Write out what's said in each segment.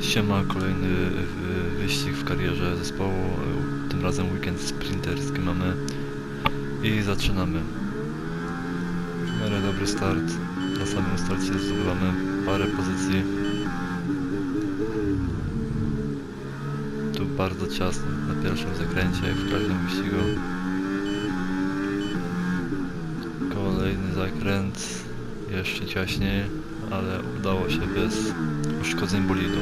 Siema, kolejny y, wyścig w karierze zespołu, y, tym razem weekend sprinterski mamy i zaczynamy. W miarę dobry start, na samym starcie zdobywamy parę pozycji. Tu bardzo ciasno na pierwszym zakręcie, jak w każdym wyścigu. Kolejny zakręt, jeszcze ciaśniej, ale udało się bez uszkodzeń bolidu.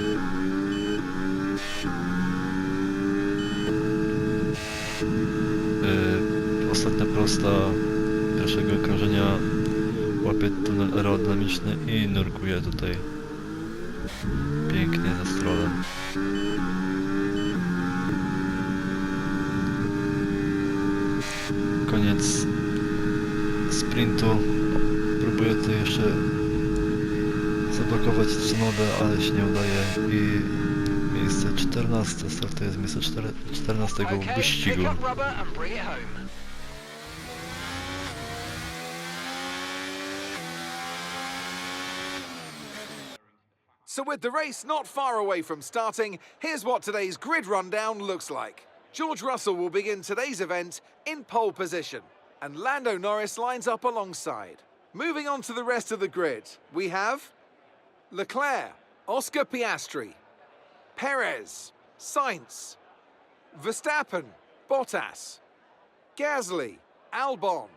Yy, ostatnia prosta pierwszego okrążenia łapie tunel aerodynamiczny i nurkuje tutaj pięknie za strolem. Koniec sprintu. Próbuję tu jeszcze zablokować Tsunodę, ale się nie udaje i miejsce 14 startuje z miejsca czter- 14 wyścigu. pick up rubber and bring it home. So with the race not far away from starting, here's what today's grid rundown looks like. George Russell will begin today's event in pole position, and Lando Norris lines up alongside. Moving on to the rest of the grid, we have Leclerc, Oscar Piastri, Perez, Sainz, Verstappen, Bottas, Gasly, Albon,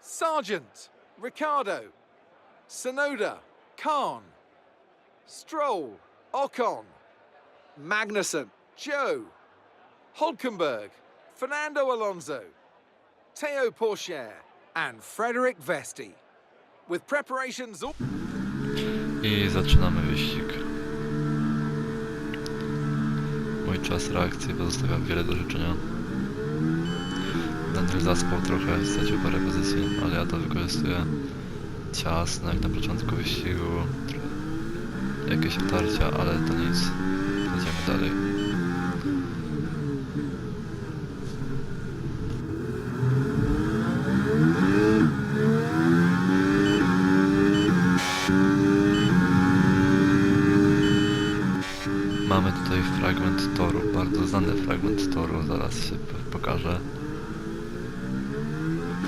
Sargent, Ricardo, Sonoda, Khan, Stroll, Ocon, Magnussen, Joe, Holkenberg, Fernando Alonso, Teo Porcher, and Frederick Vesti. With preparations all. I zaczynamy wyścig. Mój czas reakcji pozostawiam wiele do życzenia. Daniel zaspał trochę, stracił parę pozycji, ale ja to wykorzystuję ciasno jak na początku wyścigu. Jakieś otarcia, ale to nic. Jedziemy dalej. Mamy tutaj fragment toru, bardzo znany fragment toru, zaraz się po- pokażę.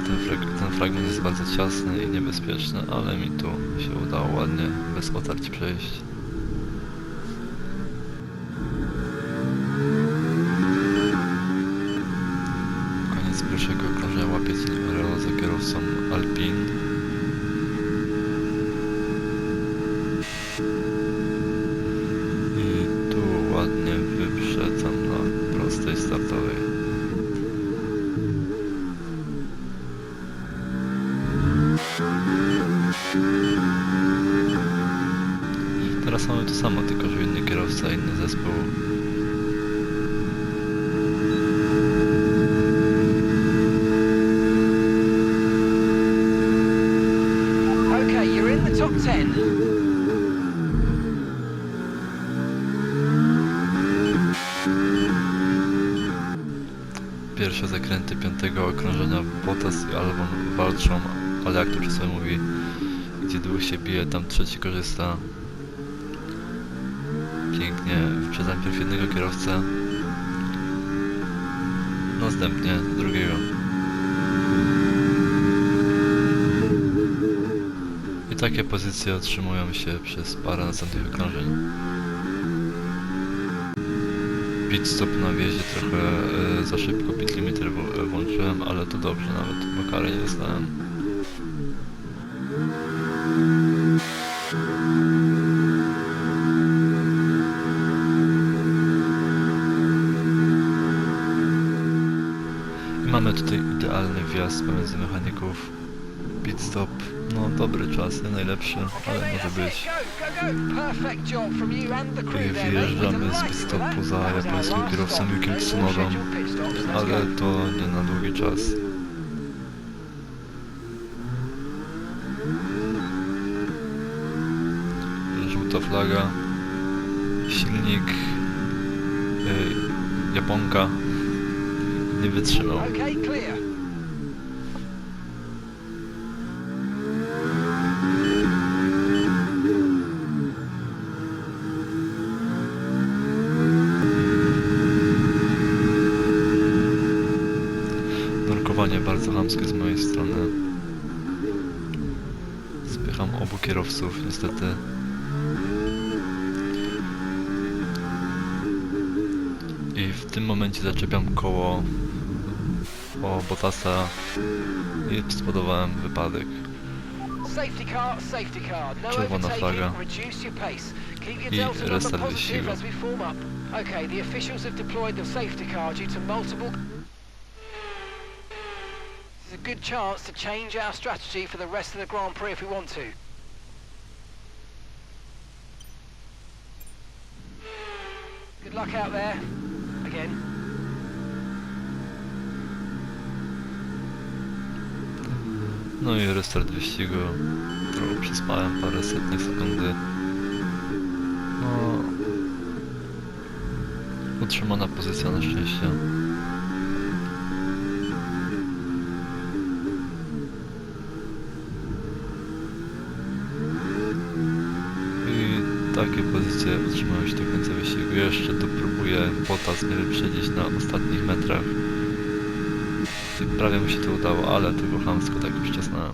Ten, frag ten fragment jest bardzo ciasny i niebezpieczny, ale mi tu się udało ładnie, bez otarć przejść. Koniec pierwszego okrążenia łapie cień Oreo za kierowcą Alpine. I tu ładnie wyprzedzam na prostej startowej. Teraz mamy to samo, tylko że inny zespół. Okay, you're in the top 10. Pierwsze zakręty piątego okrążenia Bottas i Albon walczą, ale jak to czasem mówi, gdzie dwóch się bije, tam trzeci korzysta. Pięknie wyprzedzam jednego kierowcę, następnie drugiego. I takie pozycje otrzymują się przez parę następnych okrążeń. Pit stop na wjeździe trochę e, za szybko pit limiter e, włączyłem, ale to dobrze nawet, bo kary nie dostałem. Mamy tutaj idealny wjazd pomiędzy mechaników. Pit stop, no dobry czas, nie najlepszy, ale może być. wyjeżdżamy z pit stopu za japońskim kierowcą. Yukim No Tsunodą, ale to nie na długi czas. Żółta flaga, silnik y, Japonka nie wytrzymał. Nurkowanie bardzo hamskie z mojej strony. Spycham obu kierowców, niestety. W tym momencie zaczepiam koło o Botasa i spowodowałem wypadek. No Czerwona flaga. I restart wyścigu. Okay, the officials have deployed the safety car due to multiple... This is a good chance to change our strategy for the rest of the Grand Prix if we want to. Good luck out there. No i restart wyścigu. Trochę przespałem parę setnych sekundy. No... Utrzymana pozycja na szczęście. Takie pozycje utrzymałem się do końca wyścigu. Jeszcze tu próbuję Bottas mnie wyprzedzić na ostatnich metrach. Prawie mu się to udało, ale tylko chamsko tak już wczesnałem.